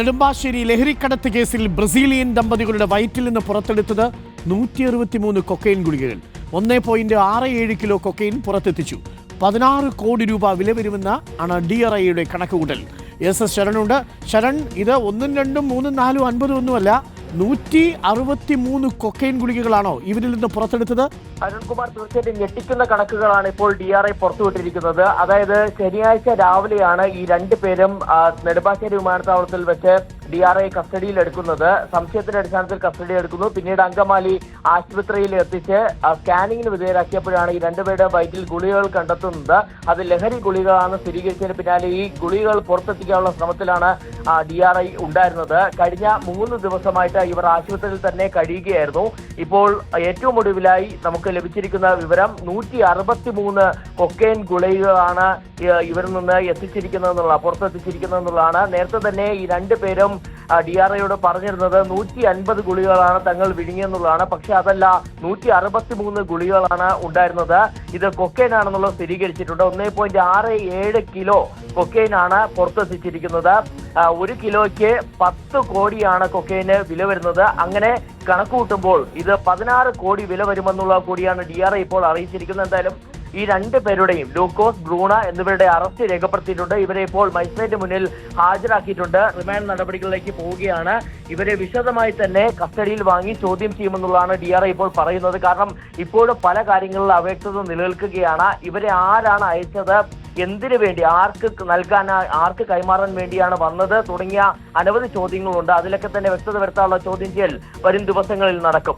നെടുമ്പാശ്ശേരി ലഹരിക്കടത്ത് കേസിൽ ബ്രസീലിയൻ ദമ്പതികളുടെ വയറ്റിൽ നിന്ന് പുറത്തെടുത്തത് നൂറ്റി അറുപത്തിമൂന്ന് കൊക്കൈൻ ഗുളികകൾ. ഒന്നേ പോയിന്റ് ആറ് ഏഴ് കിലോ കൊക്കൈൻ പുറത്തെത്തിച്ചു. പതിനാറ് കോടി രൂപ വില വരുമെന്ന ആണ് ഡി ആർ ഐയുടെ കണക്കുകൂട്ടൽ. S S ശരണുണ്ട്. ശരൺ ഇത് ഒന്നും രണ്ടും മൂന്നും നാലും അൻപതും ഒന്നുമല്ല. നൂറ്റി അറുപത്തി മൂന്ന് കൊക്കൈൻ ഗുളികകളാണോ ഇവരിൽ നിന്ന് പുറത്തെടുത്തത്? അരുൺകുമാർ തീർച്ചയായിട്ടും ഞെട്ടിക്കുന്ന കണക്കുകളാണ് ഇപ്പോൾ ഡി ആർ ഐ പുറത്തുവിട്ടിരിക്കുന്നത്. അതായത് ശനിയാഴ്ച രാവിലെയാണ് ഈ രണ്ടു പേരും നെടുമ്പാശ്ശേരി വിമാനത്താവളത്തിൽ വെച്ച് ഡി ആർ ഐ കസ്റ്റഡിയിൽ എടുക്കുന്നത്. സംശയത്തിന്റെ അടിസ്ഥാനത്തിൽ കസ്റ്റഡി എടുക്കുന്നു. പിന്നീട് അങ്കമാലി ആശുപത്രിയിൽ എത്തിച്ച് സ്കാനിങ്ങിന് വിധേയരാക്കിയപ്പോഴാണ് ഈ രണ്ടുപേരുടെ വയറ്റിൽ ഗുളികകൾ കണ്ടെത്തുന്നത്. അത് ലഹരി ഗുളികളാണ് സ്ഥിരീകരിച്ചതിന് പിന്നാലെ ഈ ഗുളികകൾ പുറത്തെത്തിക്കാനുള്ള ശ്രമത്തിലാണ് ഡി ആർ ഐ ഉണ്ടായിരുന്നത്. കഴിഞ്ഞ മൂന്ന് ദിവസമായിട്ട് ഇവർ ആശുപത്രിയിൽ തന്നെ കഴിയുകയായിരുന്നു. ഇപ്പോൾ ഏറ്റവും ഒടുവിലായി നമുക്ക് ലഭിച്ചിരിക്കുന്ന വിവരം നൂറ്റി അറുപത്തി മൂന്ന് കൊക്കൈൻ ഇവരിൽ നിന്ന് എത്തിച്ചിരിക്കുന്നതെന്നുള്ള പുറത്തെത്തിച്ചിരിക്കുന്നതെന്നുള്ളതാണ്. നേരത്തെ തന്നെ ഈ രണ്ടു പേരും ഡി ആർ ഐയോട് പറഞ്ഞിരുന്നത് നൂറ്റി അൻപത് ഗുളികകളാണ് തങ്ങൾ വിഴുങ്ങിയെന്നുള്ളതാണ്. പക്ഷെ അതല്ല നൂറ്റി അറുപത്തി മൂന്ന് ഗുളികകളാണ് ഉണ്ടായിരുന്നത്. ഇത് കൊക്കൈൻ ആണെന്നുള്ളത് സ്ഥിരീകരിച്ചിട്ടുണ്ട്. ഒന്നേ പോയിന്റ് ആറ് ഏഴ് കിലോ കൊക്കൈൻ ആണ് പുറത്തെത്തിച്ചിരിക്കുന്നത് ഒരു കിലോയ്ക്ക് പത്ത് കോടിയാണ് കൊക്കൈന് വില വരുന്നത്. അങ്ങനെ കണക്കുകൂട്ടുമ്പോൾ ഇത് പതിനാറ് കോടി വില വരുമെന്നുള്ള കൂടിയാണ് ഡി ആർ ഐ ഇപ്പോൾ അറിയിച്ചിരിക്കുന്നത്. എന്തായാലും ഈ രണ്ട് പേരുടെയും ലൂക്കോസ് ബ്രൂണ എന്നിവരുടെ അറസ്റ്റ് രേഖപ്പെടുത്തിയിട്ടുണ്ട്. ഇവരെ ഇപ്പോൾ മജിസ്ട്രേറ്റ് മുന്നിൽ ഹാജരാക്കിയിട്ടുണ്ട്. റിമാൻഡ് നടപടികളിലേക്ക് പോവുകയാണ്. ഇവരെ വിശദമായി തന്നെ കസ്റ്റഡിയിൽ വാങ്ങി ചോദ്യം ചെയ്യുമെന്നുള്ളതാണ് ഡി ആർ ഇപ്പോൾ പറയുന്നത്. കാരണം ഇപ്പോഴും പല കാര്യങ്ങളിൽ അവ്യക്തത നിലനിൽക്കുകയാണ്. ഇവരെ ആരാണ് അയച്ചത്? എന്തിനു വേണ്ടി? ആർക്ക് നൽകാൻ ആർക്ക് കൈമാറാൻ വേണ്ടിയാണ് വന്നത്? തുടങ്ങിയ അനവധി ചോദ്യങ്ങളുണ്ട്. അതിലൊക്കെ തന്നെ വ്യക്തത വരുത്താനുള്ള ചോദ്യം ചെയ്യൽ വരും ദിവസങ്ങളിൽ നടക്കും.